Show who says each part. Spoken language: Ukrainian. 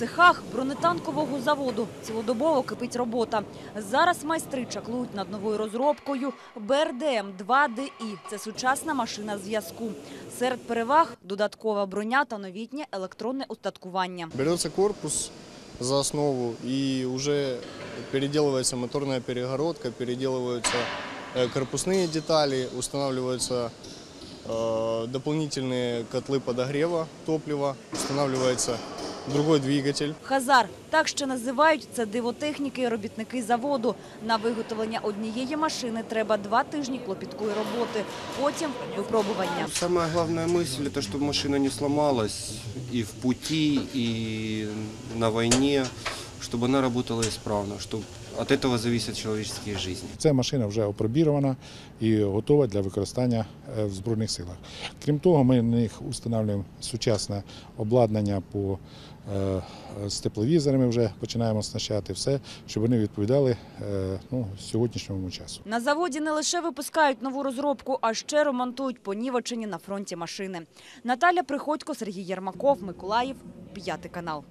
Speaker 1: цехах бронетанкового заводу цілодобово кипить робота. Зараз майстри чаклують над новою розробкою БРДМ-2ДІ. Це сучасна машина зв'язку. Серед переваг – додаткова броня та новітнє електронне устаткування.
Speaker 2: Берется корпус за основу и уже переделывается моторная перегородка, переделываются э, корпусные детали, устанавливаются э, дополнительные котлы подогрева топлива, устанавливается другой двигатель.
Speaker 1: Хазар – так ще називають це дивотехніки і робітники заводу. На виготовлення однієї машини треба два тижні клопіткої роботи, потім випробування.
Speaker 3: Самая главная мысль это, чтобы машина не сломалась и в пути, и на войне, чтобы она работала исправно, чтобы от этого зависят человеческие жизни.
Speaker 4: Ця машина вже опробірована і готова для використання е, в Збройних силах. Крім того, ми на них встановлюємо сучасне обладнання по, е, з тепловізорами, вже починаємо оснащати все, щоб вони відповідали е, ну, сьогоднішньому часу.
Speaker 1: На заводі не лише випускають нову розробку, а ще ремонтують понівечені на фронті машини. Наталя Приходько, Сергій Єрмаков, Миколаїв, п'ятий канал.